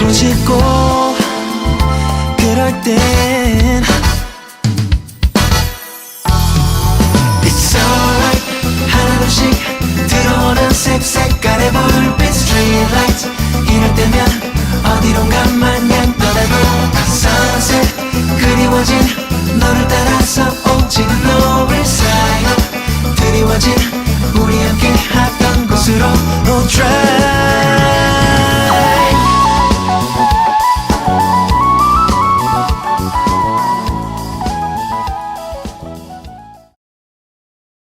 또 짓고 그럴 땐 It's alright. 하나둘씩 들어오는 색 색깔의 불빛 Streetlight 이럴 때면 어디론가 마냥 떠나도 Sunset 그리워진 너를 따라서 오지는 노을 사이 드리워진 우리 함께 하던 곳으로 No drive